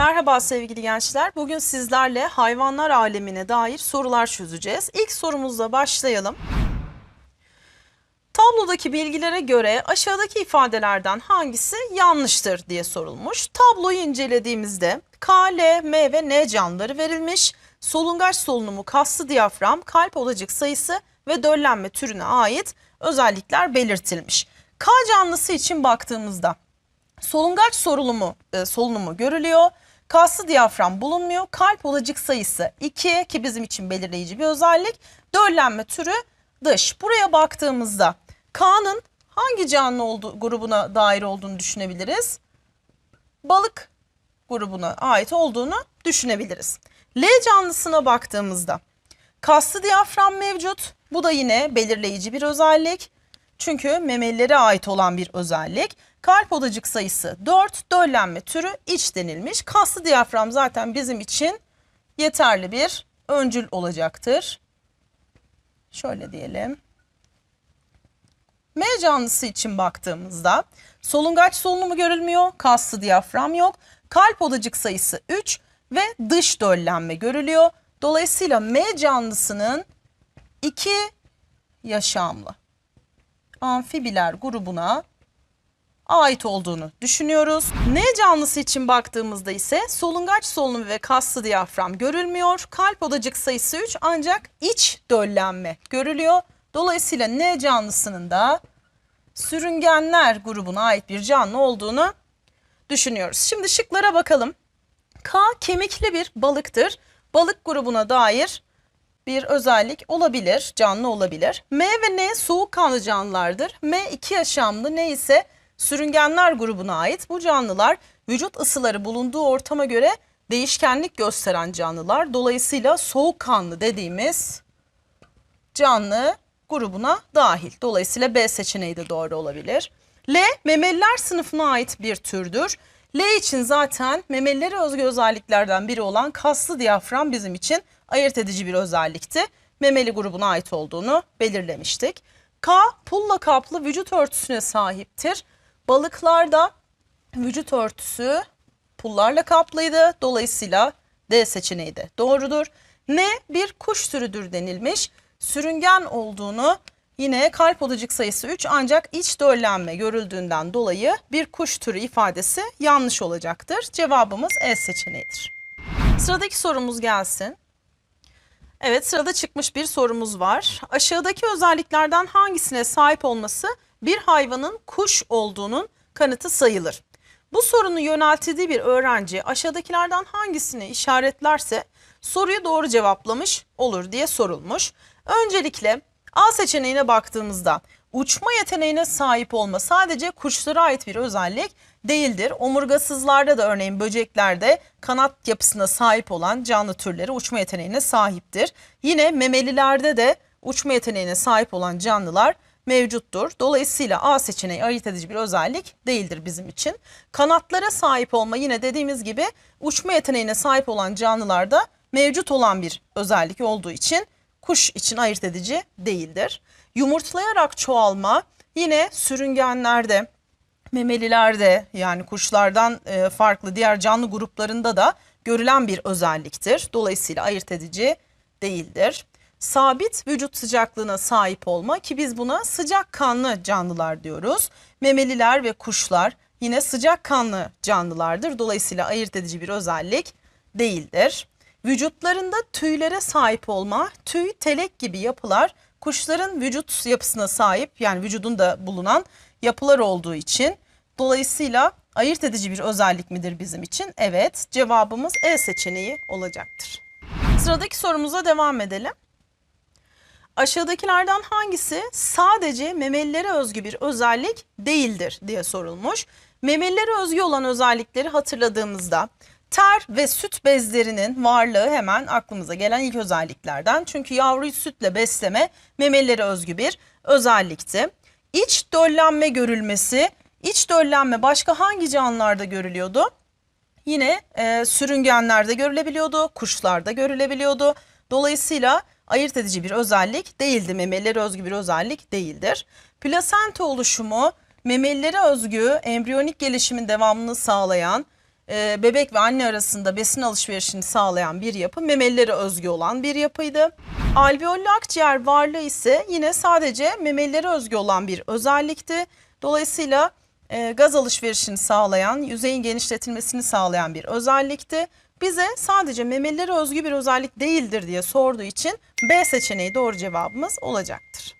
Merhaba sevgili gençler. Bugün sizlerle hayvanlar alemine dair sorular çözeceğiz. İlk sorumuzla başlayalım. Tablodaki bilgilere göre aşağıdaki ifadelerden hangisi yanlıştır diye sorulmuş. Tabloyu incelediğimizde K, L, M ve N canlıları verilmiş. Solungaç solunumu, kaslı diyafram, kalp odacık sayısı ve döllenme türüne ait özellikler belirtilmiş. K canlısı için baktığımızda solungaç sorulumu, e, solunumu görülüyor. Kaslı diyafram bulunmuyor. Kalp olacık sayısı 2 ki bizim için belirleyici bir özellik. Döllenme türü dış. Buraya baktığımızda K'nın hangi canlı olduğu, grubuna dair olduğunu düşünebiliriz? Balık grubuna ait olduğunu düşünebiliriz. L canlısına baktığımızda kaslı diyafram mevcut. Bu da yine belirleyici bir özellik. Çünkü memelilere ait olan bir özellik. Kalp odacık sayısı 4, döllenme türü iç denilmiş. Kaslı diyafram zaten bizim için yeterli bir öncül olacaktır. Şöyle diyelim. M canlısı için baktığımızda solungaç solunumu görülmüyor, kaslı diyafram yok. Kalp odacık sayısı 3 ve dış döllenme görülüyor. Dolayısıyla M canlısının 2 yaşamlı amfibiler grubuna ait olduğunu düşünüyoruz. N canlısı için baktığımızda ise solungaç solunumu ve kaslı diyafram görülmüyor. Kalp odacık sayısı 3 ancak iç döllenme görülüyor. Dolayısıyla N canlısının da sürüngenler grubuna ait bir canlı olduğunu düşünüyoruz. Şimdi şıklara bakalım. K kemikli bir balıktır. Balık grubuna dair bir özellik olabilir, canlı olabilir. M ve N soğukkanlı canlılardır. M iki yaşamlı, N ise sürüngenler grubuna ait. Bu canlılar vücut ısıları bulunduğu ortama göre değişkenlik gösteren canlılar. Dolayısıyla soğukkanlı dediğimiz canlı grubuna dahil. Dolayısıyla B seçeneği de doğru olabilir. L memeliler sınıfına ait bir türdür. L için zaten memelilere özgü özelliklerden biri olan kaslı diyafram bizim için ayırt edici bir özellikti. Memeli grubuna ait olduğunu belirlemiştik. K pulla kaplı vücut örtüsüne sahiptir. Balıklarda vücut örtüsü pullarla kaplıydı. Dolayısıyla D seçeneği de doğrudur. N bir kuş türüdür denilmiş. Sürüngen olduğunu yine kalp odacık sayısı 3 ancak iç döllenme görüldüğünden dolayı bir kuş türü ifadesi yanlış olacaktır. Cevabımız E seçeneğidir. Sıradaki sorumuz gelsin. Evet sırada çıkmış bir sorumuz var. Aşağıdaki özelliklerden hangisine sahip olması bir hayvanın kuş olduğunun kanıtı sayılır? Bu sorunu yöneltildiği bir öğrenci aşağıdakilerden hangisini işaretlerse soruyu doğru cevaplamış olur diye sorulmuş. Öncelikle A seçeneğine baktığımızda uçma yeteneğine sahip olma sadece kuşlara ait bir özellik değildir. Omurgasızlarda da örneğin böceklerde kanat yapısına sahip olan canlı türleri uçma yeteneğine sahiptir. Yine memelilerde de uçma yeteneğine sahip olan canlılar mevcuttur. Dolayısıyla A seçeneği ayırt edici bir özellik değildir bizim için. Kanatlara sahip olma yine dediğimiz gibi uçma yeteneğine sahip olan canlılarda mevcut olan bir özellik olduğu için kuş için ayırt edici değildir. Yumurtlayarak çoğalma yine sürüngenlerde, memelilerde yani kuşlardan e, farklı diğer canlı gruplarında da görülen bir özelliktir. Dolayısıyla ayırt edici değildir. Sabit vücut sıcaklığına sahip olma ki biz buna sıcak kanlı canlılar diyoruz. Memeliler ve kuşlar yine sıcak kanlı canlılardır. Dolayısıyla ayırt edici bir özellik değildir. Vücutlarında tüylere sahip olma, tüy, telek gibi yapılar kuşların vücut yapısına sahip yani vücudunda bulunan yapılar olduğu için dolayısıyla ayırt edici bir özellik midir bizim için? Evet cevabımız E seçeneği olacaktır. Sıradaki sorumuza devam edelim. Aşağıdakilerden hangisi sadece memelilere özgü bir özellik değildir diye sorulmuş. Memelilere özgü olan özellikleri hatırladığımızda ter ve süt bezlerinin varlığı hemen aklımıza gelen ilk özelliklerden. Çünkü yavruyu sütle besleme memelilere özgü bir özellikti. İç döllenme görülmesi, iç döllenme başka hangi canlılarda görülüyordu? Yine e, sürüngenlerde görülebiliyordu, kuşlarda görülebiliyordu. Dolayısıyla ayırt edici bir özellik değildi. Memelilere özgü bir özellik değildir. Plasenta oluşumu memelilere özgü embriyonik gelişimin devamını sağlayan e, bebek ve anne arasında besin alışverişini sağlayan bir yapı, memelilere özgü olan bir yapıydı. Alveollü akciğer varlığı ise yine sadece memelilere özgü olan bir özellikti. Dolayısıyla e, gaz alışverişini sağlayan, yüzeyin genişletilmesini sağlayan bir özellikti. Bize sadece memelilere özgü bir özellik değildir diye sorduğu için B seçeneği doğru cevabımız olacaktır.